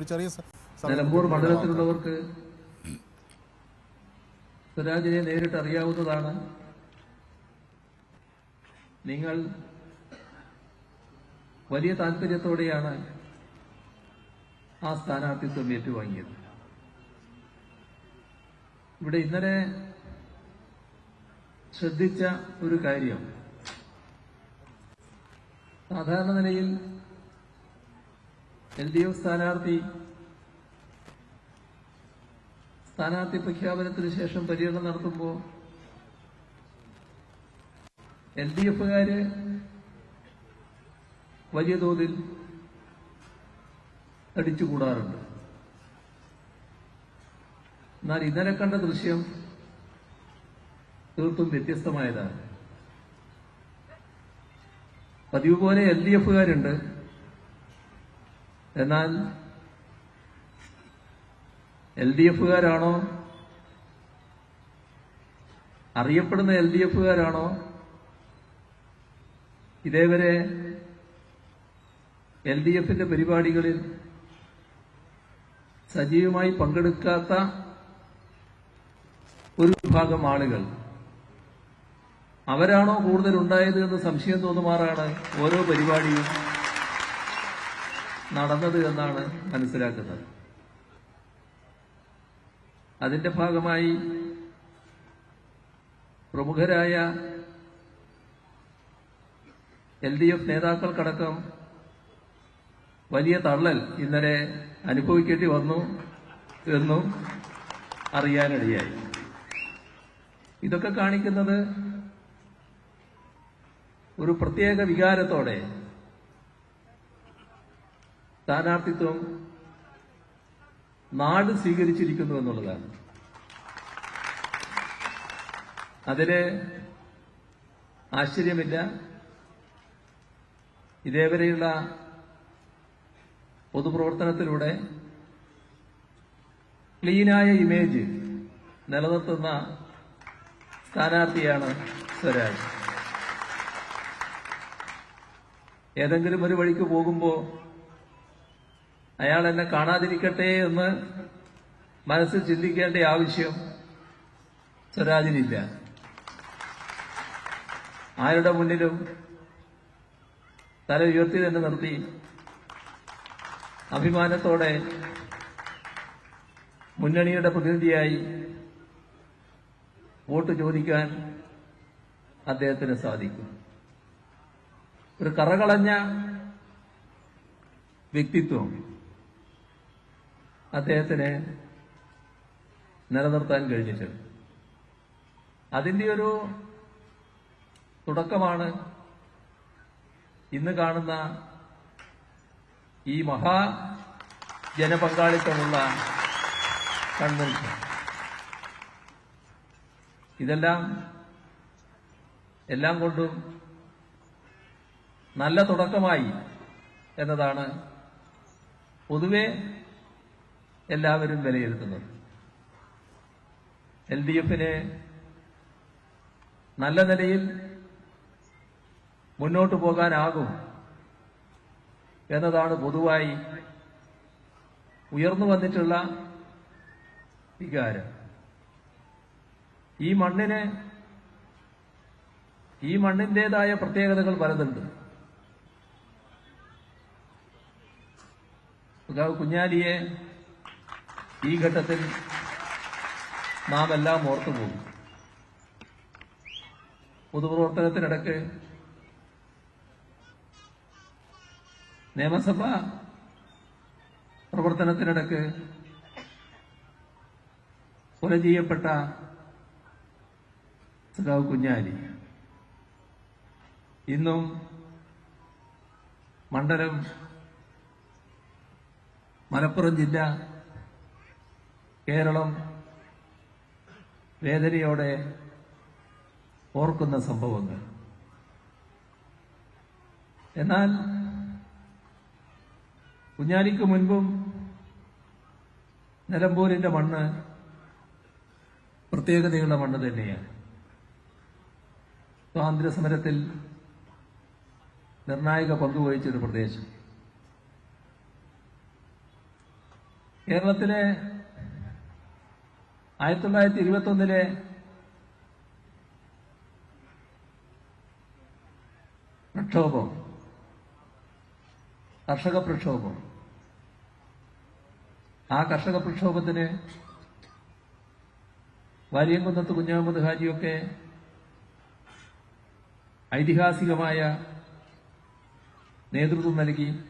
ഒരു ചെറിയ നിലമ്പൂർ മണ്ഡലത്തിലുള്ളവർക്ക് സ്വരാജിനെ നേരിട്ട് അറിയാവുന്നതാണ്. നിങ്ങൾ വലിയ താല്പര്യത്തോടെയാണ് ആ സ്ഥാനാർത്ഥിത്വം ഏറ്റുവാങ്ങിയത്. ഇവിടെ ഇന്നലെ ശ്രദ്ധിച്ച ഒരു കാര്യം. സാധാരണ നിലയിൽ എൽ ഡി എഫ് സ്ഥാനാർത്ഥി സ്ഥാനാർത്ഥി പ്രഖ്യാപനത്തിന് ശേഷം പര്യടനം നടത്തുമ്പോൾ എൽ ഡി എഫുകാര് വലിയ തോതിൽ അടിച്ചുകൂടാറുണ്ട്. എന്നാൽ ഇന്നലെ കണ്ട ദൃശ്യം തീർത്തും വ്യത്യസ്തമായതാണ്. പതിവ് പോലെ എൽ ഡി എഫുകാരുണ്ട്. എന്നാൽ എൽ ഡി എഫുകാരാണോ? അറിയപ്പെടുന്ന എൽ ഡി എഫുകാരാണോ? ഇതേവരെ എൽ ഡി എഫിന്റെ പരിപാടികളിൽ സജീവമായി പങ്കെടുക്കാത്ത ഒരു വിഭാഗം ആളുകൾ അവരാണോ കൂടുതൽ ഉണ്ടായത് എന്ന് സംശയം തോന്നുമാറാണ് ഓരോ പരിപാടിയും. നടന്നത് എന്നാണ് മനസ്സിലാക്കുന്നത്. അതിന്റെ ഭാഗമായി പ്രമുഖരായ എൽ ഡി എഫ് നേതാക്കൾക്കടക്കം വലിയ തള്ളൽ ഇന്നലെ അനുഭവിക്കേണ്ടി വന്നു എന്നും അറിയാനിടയായി. ഇതൊക്കെ കാണിക്കുന്നത് ഒരു പ്രത്യേക വികാരത്തോടെ സ്ഥാനാർത്ഥിത്വം നാട് സ്വീകരിച്ചിരിക്കുന്നു എന്നുള്ളതാണ്. അതിന് ആശ്ചര്യമില്ല. ഇതേവരെയുള്ള പൊതുപ്രവർത്തനത്തിലൂടെ ക്ലീനായ ഇമേജ് നിലനിർത്തുന്ന സ്ഥാനാർത്ഥിയാണ് സ്വരാജ്. ഏതെങ്കിലും ഒരു വഴിക്ക് പോകുമ്പോൾ അയാൾ എന്നെ കാണാതിരിക്കട്ടെ എന്ന് മനസ്സിൽ ചിന്തിക്കേണ്ട ആവശ്യം സ്വരാജിനില്ല. ആരുടെ മുന്നിലും തല ഉയർത്തി തന്നെ നിർത്തി. അഭിമാനത്തോടെ മുന്നണിയുടെ പ്രതിനിധിയായി വോട്ട് ചോദിക്കാൻ അദ്ദേഹത്തിന് സാധിക്കും. ഒരു കറകളഞ്ഞ വ്യക്തിത്വം അദ്ദേഹത്തിന് നിലനിർത്താൻ കഴിഞ്ഞിട്ടുണ്ട് അതിന്റെ ഒരു തുടക്കമാണ് ഇന്ന് കാണുന്ന ഈ മഹാ ജനപങ്കാളിത്തമുള്ള കൺവെൻഷൻ ഇതെല്ലാം എല്ലാം കൊണ്ടും നല്ല തുടക്കമായി എന്നതാണ് പൊതുവെ എല്ലാവരും വിലയിരുത്തുന്നത് എൽ ഡി എഫിനെ നല്ല നിലയിൽ മുന്നോട്ടു പോകാനാകും എന്നതാണ് പൊതുവായി ഉയർന്നു വന്നിട്ടുള്ള വികാരം. ഈ മണ്ണിന് ഈ മണ്ണിന്റേതായ പ്രത്യേകതകൾ പലതുണ്ട്. കുഞ്ഞാലിയെ ഈ ഘട്ടത്തിൽ നാം എല്ലാം ഓർത്തുപോകും പൊതുപ്രവർത്തനത്തിനിടയ്ക്ക് നിയമസഭ പ്രവർത്തനത്തിനിടയ്ക്ക് കൊല ചെയ്യപ്പെട്ട സഖാവ് കുഞ്ഞാലി. ഇന്നും മണ്ഡലം മലപ്പുറം ജില്ല കേരളം വേദനയോടെ ഓർക്കുന്ന സംഭവങ്ങൾ. എന്നാൽ കുഞ്ഞാലിക്ക് മുൻപും നിലമ്പൂരിന്റെ മണ്ണ് പ്രത്യേകതയുള്ള മണ്ണ് തന്നെയാണ്. സ്വാതന്ത്ര്യസമരത്തിൽ നിർണായക പങ്കുവഹിച്ചൊരു പ്രദേശം. കേരളത്തിലെ ആയിരത്തി തൊള്ളായിരത്തി ഇരുപത്തി ഒന്നിലെ പ്രക്ഷോഭം. കർഷക പ്രക്ഷോഭം. ആ കർഷക പ്രക്ഷോഭത്തിന് വാര്യംകുന്നത്ത് കുഞ്ഞഹമ്മദ് ഹാജിയൊക്കെ ഐതിഹാസികമായ നേതൃത്വം നൽകി.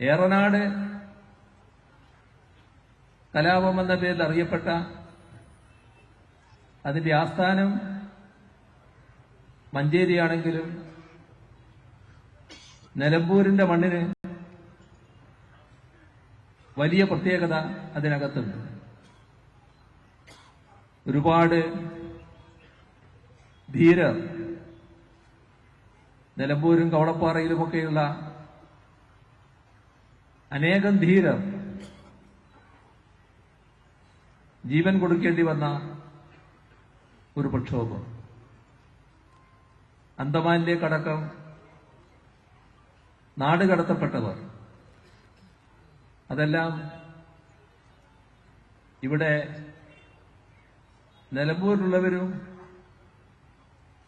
ഏറനാട് കലാപം എന്ന പേരിൽ അറിയപ്പെട്ട അതിന്റെ ആസ്ഥാനം മഞ്ചേരിയാണെങ്കിലും നിലമ്പൂരിന്റെ മണ്ണിന് വലിയ പ്രത്യേകത അതിനകത്തുണ്ട്. ഒരുപാട് ധീരർ നിലമ്പൂരും കവളപ്പാറയിലുമൊക്കെയുള്ള അനേകം ധീരർ ജീവൻ കൊടുക്കേണ്ടി വന്ന ഒരു പ്രക്ഷോഭം. അന്തമാനിലേക്കടക്കം നാട് കടത്തപ്പെട്ടവർ. അതെല്ലാം ഇവിടെ നിലമ്പൂരിലുള്ളവരും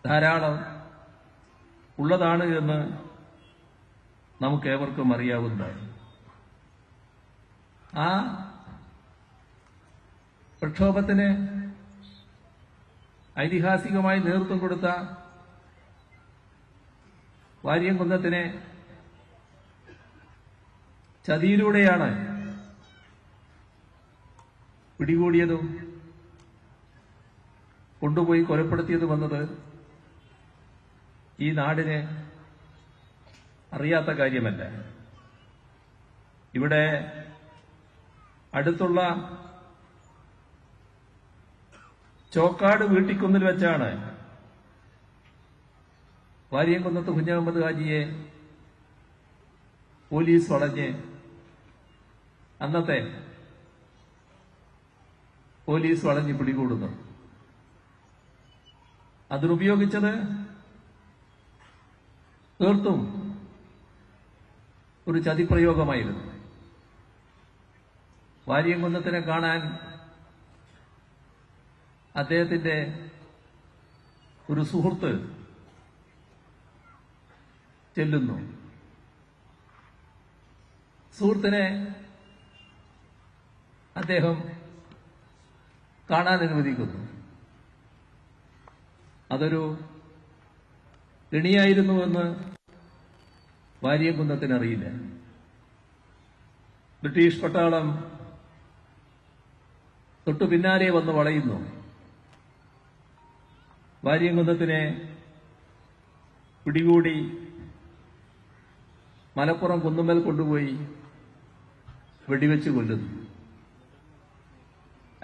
ധാരാളം ഉള്ളതാണ് എന്ന് നമുക്കേവർക്കും അറിയാവുന്നതാണ്. ആ പ്രക്ഷോഭത്തിന് ഐതിഹാസികമായി നേതൃത്വം കൊടുത്ത വാര്യംകുന്നത്തിനെ ചതിയിലൂടെയാണ് പിടികൂടിയതും കൊണ്ടുപോയി കൊലപ്പെടുത്തിയതും വന്നത് ഈ നാടിന് അറിയാത്ത കാര്യമല്ല. ഇവിടെ അടുത്തുള്ള ചോക്കാട് വീട്ടിക്കുന്നിൽ വെച്ചാണ്. വാര്യംകുന്നത്ത് കുഞ്ഞഹമ്മദ് ഹാജിയെ പോലീസ് വളഞ്ഞ് അന്നത്തെ പോലീസ് വളഞ്ഞ് പിടികൂടുന്നു. അതിനുപയോഗിച്ചത് തീർത്തും ഒരു ചതിപ്രയോഗമായിരുന്നു. വാര്യംകുന്നത്തിനെ കാണാൻ അദ്ദേഹത്തിന്റെ ഒരു സുഹൃത്ത് ചെല്ലുന്നു. സുഹൃത്തിനെ അദ്ദേഹം കാണാൻ അനുവദിക്കുന്നു. അതൊരു കെണിയായിരുന്നുവെന്ന് വാര്യംകുന്നത്തിന് അറിയില്ല. ബ്രിട്ടീഷ് പട്ടാളം തൊട്ടു പിന്നാലെ വന്ന് വളയുന്നു. വാര്യംകുന്നത്തിനെ പിടികൂടി മലപ്പുറം കുന്നുമ്മൽ കൊണ്ടുപോയി വെടിവെച്ച് കൊല്ലുന്നു.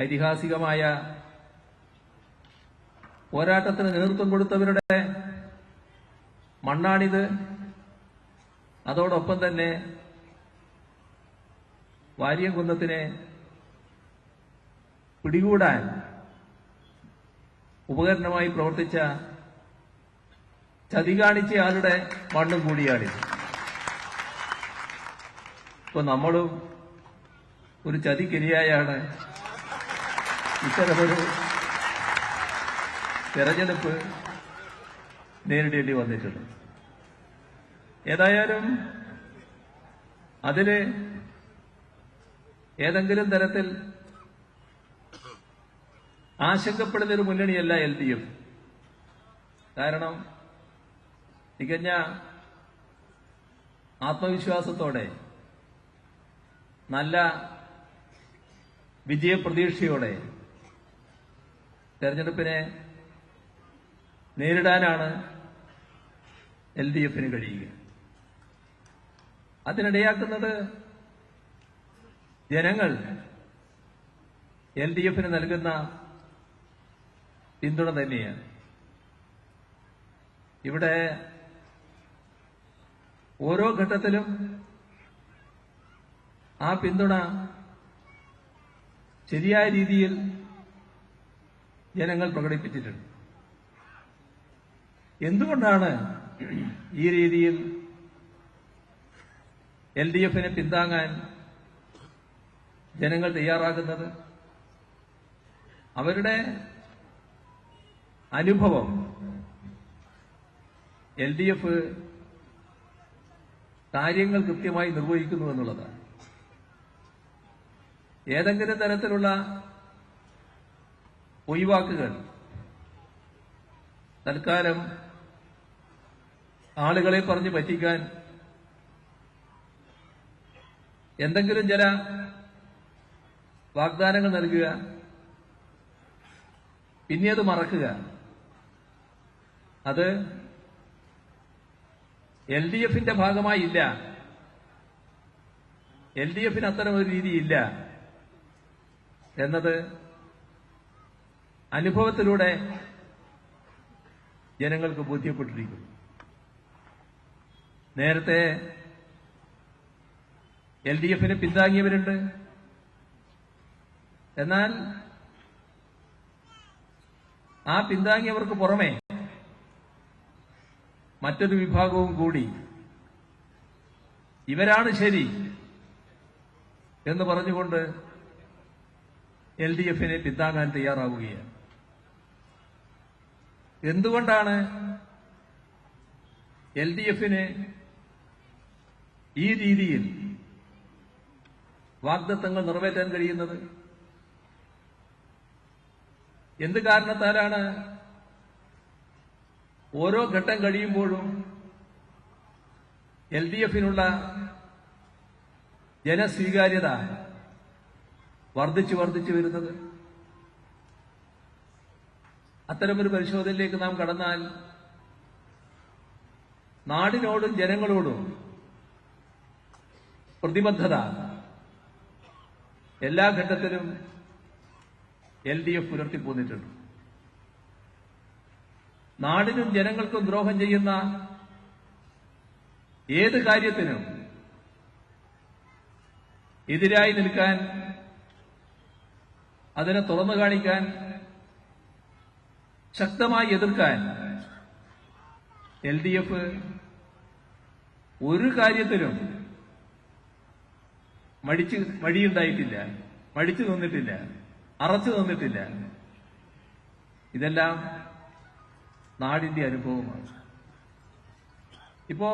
ഐതിഹാസികമായ പോരാട്ടത്തിന് നേതൃത്വം കൊടുത്തവരുടെ മണ്ണാണിത്. അതോടൊപ്പം തന്നെ വാര്യംകുന്നത്തിനെ പിടികൂടാൻ ഉപകരണമായി പ്രവർത്തിച്ച ചതി കാണിച്ച ആളുടെ മണ്ണും കൂടിയാണിത് ഇപ്പൊ നമ്മളും ഒരു ചതിക്കിരിയായാണ് ഇത്തരമൊരു തെരഞ്ഞെടുപ്പ് നേരിടേണ്ടി വന്നിട്ടുണ്ട് ഏതായാലും അതിന് ഏതെങ്കിലും തരത്തിൽ ആശങ്കപ്പെടുന്ന ഒരു മുന്നണിയല്ല എൽ ഡി എഫ്. കാരണം തികഞ്ഞ ആത്മവിശ്വാസത്തോടെ നല്ല വിജയപ്രതീക്ഷയോടെ തെരഞ്ഞെടുപ്പിനെ നേരിടാനാണ് എൽ ഡി എഫിന് കഴിയുക. അതിനിടയാക്കുന്നത് ജനങ്ങൾ എൽ ഡി എഫിന് നൽകുന്ന പിന്തുണ തന്നെയാണ്. ഇവിടെ ഓരോ ഘട്ടത്തിലും ആ പിന്തുണ ശരിയായ രീതിയിൽ ജനങ്ങൾ പ്രകടിപ്പിച്ചിട്ടുണ്ട്. എന്തുകൊണ്ടാണ് ഈ രീതിയിൽ എൽ ഡി എഫിനെ പിന്താങ്ങാൻ ജനങ്ങൾ തയ്യാറാകുന്നത്? അവരുടെ അനുഭവം. എൽ ഡി എഫ് കാര്യങ്ങൾ കൃത്യമായി നിർവഹിക്കുന്നു എന്നുള്ളതാണ്. ഏതെങ്കിലും തരത്തിലുള്ള ഒഴിവാക്കുകൾ തൽക്കാലം ആളുകളെ പറഞ്ഞ് പറ്റിക്കാൻ എന്തെങ്കിലും ചില വാഗ്ദാനങ്ങൾ നൽകുക പിന്നെ അത് മറക്കുക. അത് എൽ ഡി എഫിന്റെ ഭാഗമായി ഇല്ല എൽ ഡി എഫിന് അത്തരം ഒരു രീതിയില്ല. എന്നത് അനുഭവത്തിലൂടെ ജനങ്ങൾക്ക് ബോധ്യപ്പെട്ടിരിക്കുന്നു. നേരത്തെ എൽ ഡി എഫിനെ പിന്താങ്ങിയവരുണ്ട്. എന്നാൽ ആ പിന്താങ്ങിയവർക്ക് പുറമെ മറ്റൊരു വിഭാഗവും കൂടി. ഇവരാണ് ശരി എന്ന് പറഞ്ഞുകൊണ്ട് എൽ ഡി എഫിനെ പിന്താങ്ങാൻ തയ്യാറാവുകയാണ്. എന്തുകൊണ്ടാണ് എൽ ഡി എഫിന് ഈ രീതിയിൽ വാഗ്ദത്തങ്ങൾ നിറവേറ്റാൻ കഴിയുന്നത്? എന്ത് കാരണത്താലാണ് ഓരോ ഘട്ടം കഴിയുമ്പോഴും എൽ ഡി എഫിനുള്ള ജനസ്വീകാര്യത വർദ്ധിച്ചു വർദ്ധിച്ചു വരുന്നത്. അത്തരമൊരു പരിശോധനയിലേക്ക് നാം കടന്നാൽ നാടിനോടും ജനങ്ങളോടും പ്രതിബദ്ധത എല്ലാ ഘട്ടത്തിലും എൽ ഡി എഫ് പുലർത്തിപ്പോന്നിട്ടുണ്ട്. നാടിനും ജനങ്ങൾക്കും ദ്രോഹം ചെയ്യുന്ന ഏത് കാര്യത്തിനും എതിരായി നിൽക്കാൻ അതിനെ തുറന്നു കാണിക്കാൻ ശക്തമായി എതിർക്കാൻ എൽ ഡി എഫ് ഒരു കാര്യത്തിലും മടിച്ച് മടിയുണ്ടായിട്ടില്ല മടിച്ചു നിന്നിട്ടില്ല അറച്ചു നിന്നിട്ടില്ല. ഇതെല്ലാം നാടിന്റെ അനുഭവമാണ്. ഇപ്പോ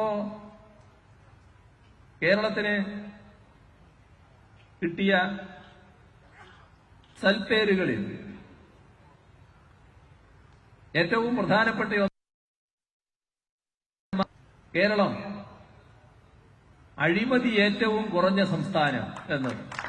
കേരളത്തിന് കിട്ടിയ സൽപ്പേരുകളിൽ ഏറ്റവും പ്രധാനപ്പെട്ട കേരളം അഴിമതി ഏറ്റവും കുറഞ്ഞ സംസ്ഥാനം എന്നത്.